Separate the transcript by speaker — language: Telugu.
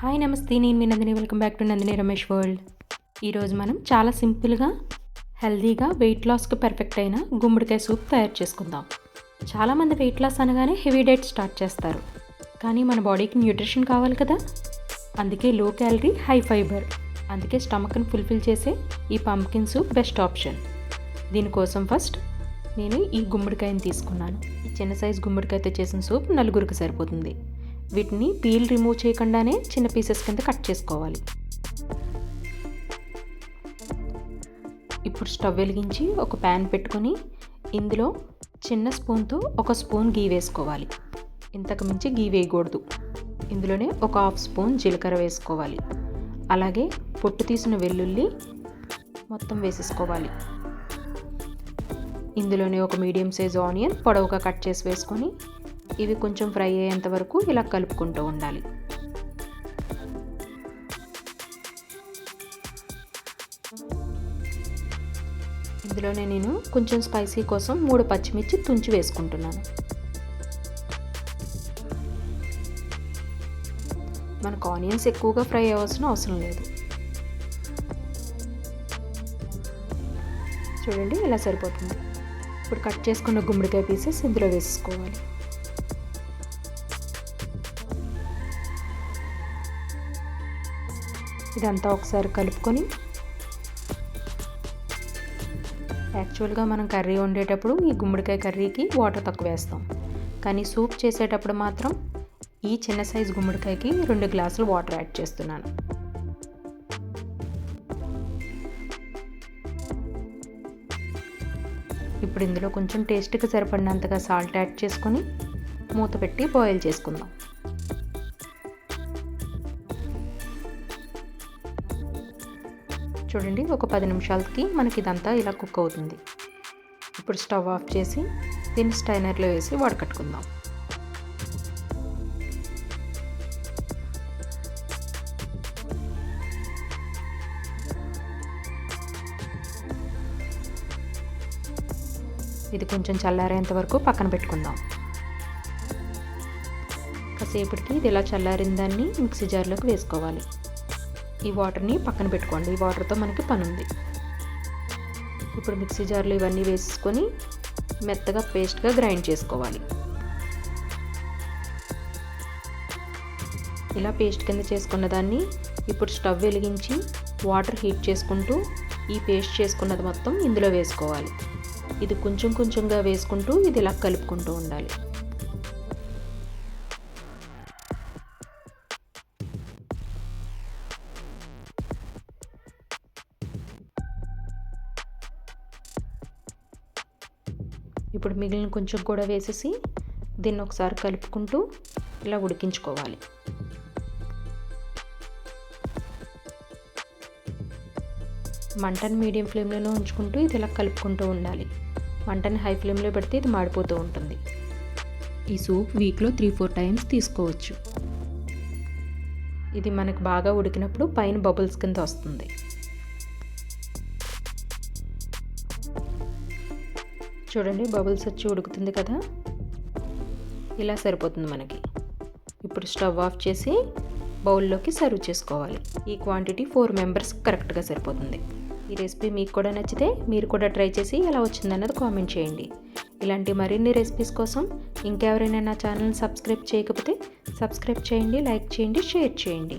Speaker 1: హాయ్ నమస్తే. నేను మీ Nandini. Welcome back to Nandini Ramesh world ఈరోజు మనం చాలా సింపుల్గా హెల్దీగా వెయిట్ లాస్కి పర్ఫెక్ట్ అయిన గుమ్మడికాయ సూప్ తయారు చేసుకుందాం. చాలామంది వెయిట్ లాస్ అనగానే హెవీ డైట్ స్టార్ట్ చేస్తారు. కానీ మన బాడీకి న్యూట్రిషన్ కావాలి కదా. అందుకే లో క్యాలరీ హై ఫైబర్ అందుకే స్టమక్ని ఫుల్ఫిల్ చేసే ఈ పంప్కిన్ సూప్ బెస్ట్ ఆప్షన్ దీనికోసం ఫస్ట్ నేను ఈ గుమ్మడికాయని తీసుకున్నాను. ఈ చిన్న సైజ్ గుమ్మడికాయతో చేసిన సూప్ నలుగురికి సరిపోతుంది. వీటిని పీల్ రిమూవ్ చేయకుండానే చిన్న పీసెస్ కింద కట్ చేసుకోవాలి. ఇప్పుడు స్టవ్ వెలిగించి ఒక ప్యాన్ పెట్టుకొని ఇందులో చిన్న స్పూన్తో ఒక స్పూన్ గీ వేసుకోవాలి. ఇంతకు మించి గీ వేయకూడదు. ఇందులోనే ఒక హాఫ్ స్పూన్ జీలకర్ర వేసుకోవాలి. అలాగే పొట్టు తీసిన వెల్లుల్లి మొత్తం వేసేసుకోవాలి. ఇందులోనే ఒక మీడియం సైజ్ ఆనియన్ పొడవుగా కట్ చేసి వేసుకొని ఇవి కొంచెం ఫ్రై అయ్యేంత వరకు ఇలా కలుపుకుంటూ ఉండాలి. ఇందులోనే నేను కొంచెం స్పైసీ కోసం మూడు పచ్చిమిర్చి తుంచి వేసుకుంటున్నాను. మనకు ఆనియన్స్ ఎక్కువగా ఫ్రై అవ్వాల్సిన అవసరం లేదు. చూడండి ఇలా సరిపోతుంది. ఇప్పుడు కట్ చేసుకున్న గుమ్మడికాయ పీసెస్ ఇందులో వేసుకోవాలి. ఇదంతా ఒకసారి కలుపుకొని యాక్చువల్గా మనం కర్రీ వండేటప్పుడు ఈ గుమ్మడికాయ కర్రీకి వాటర్ తక్కువ వేస్తాం. కానీ సూప్ చేసేటప్పుడు మాత్రం ఈ చిన్న సైజు గుమ్మడికాయకి రెండు గ్లాసులు వాటర్ యాడ్ చేస్తున్నాను. ఇప్పుడు ఇందులో కొంచెం టేస్ట్కి సరిపడినంతగా సాల్ట్ యాడ్ చేసుకొని మూత పెట్టి బాయిల్ చేసుకుందాం. చూడండి ఒక పది నిమిషాలకి మనకి ఇదంతా ఇలా కుక్ అవుతుంది. ఇప్పుడు స్టవ్ ఆఫ్ చేసి దీన్ని స్టైనర్లో వేసి వడకట్టుకుందాం. ఇది కొంచెం చల్లారేంత వరకు పక్కన పెట్టుకుందాం. కాసేపటికి ఇది ఇలా చల్లారిన దాన్ని మిక్సీ జార్లోకి వేసుకోవాలి. ఈ వాటర్ని పక్కన పెట్టుకోండి. ఈ వాటర్తో మనకి పని ఉంది ఇప్పుడు మిక్సీ జార్లో ఇవన్నీ వేసుకొని మెత్తగా పేస్ట్గా గ్రైండ్ చేసుకోవాలి. ఇలా పేస్ట్ కింద చేసుకున్న దాన్ని ఇప్పుడు స్టవ్ వెలిగించి వాటర్ హీట్ చేసుకుంటూ ఈ పేస్ట్ చేసుకున్నది మొత్తం ఇందులో వేసుకోవాలి. ఇది కొంచెం కొంచెంగా వేసుకుంటూ ఇది ఇలా కలుపుకుంటూ ఉండాలి. ఇప్పుడు మిగిలిన కొంచెం కూడా వేసేసి దీన్ని ఒకసారి కలుపుకుంటూ ఇలా ఉడికించుకోవాలి. మంటను మీడియం ఫ్లేమ్లోనే ఉంచుకుంటూ ఇది ఇలా కలుపుకుంటూ ఉండాలి. మంటని హై ఫ్లేమ్లో పెడితే ఇది మాడిపోతూ ఉంటుంది. ఈ సూప్ వీక్లో త్రీ ఫోర్ టైమ్స్ తీసుకోవచ్చు. ఇది మనకు బాగా ఉడికినప్పుడు పైన బబుల్స్ కింద వస్తుంది. చూడండి బబుల్స్ వచ్చి ఉడుకుతుంది కదా. ఇలా సరిపోతుంది మనకి. ఇప్పుడు స్టవ్ ఆఫ్ చేసి బౌల్లోకి సర్వ్ చేసుకోవాలి. ఈ క్వాంటిటీ ఫోర్ మెంబర్స్ కరెక్ట్గా సరిపోతుంది. ఈ రెసిపీ మీకు కూడా నచ్చితే మీరు కూడా ట్రై చేసి ఎలా వచ్చిందన్నది కామెంట్ చేయండి. ఇలాంటి మరిన్ని రెసిపీస్ కోసం ఇంకెవరైనా నా ఛానల్ని సబ్స్క్రైబ్ చేయకపోతే సబ్స్క్రైబ్ చేయండి లైక్ చేయండి షేర్ చేయండి.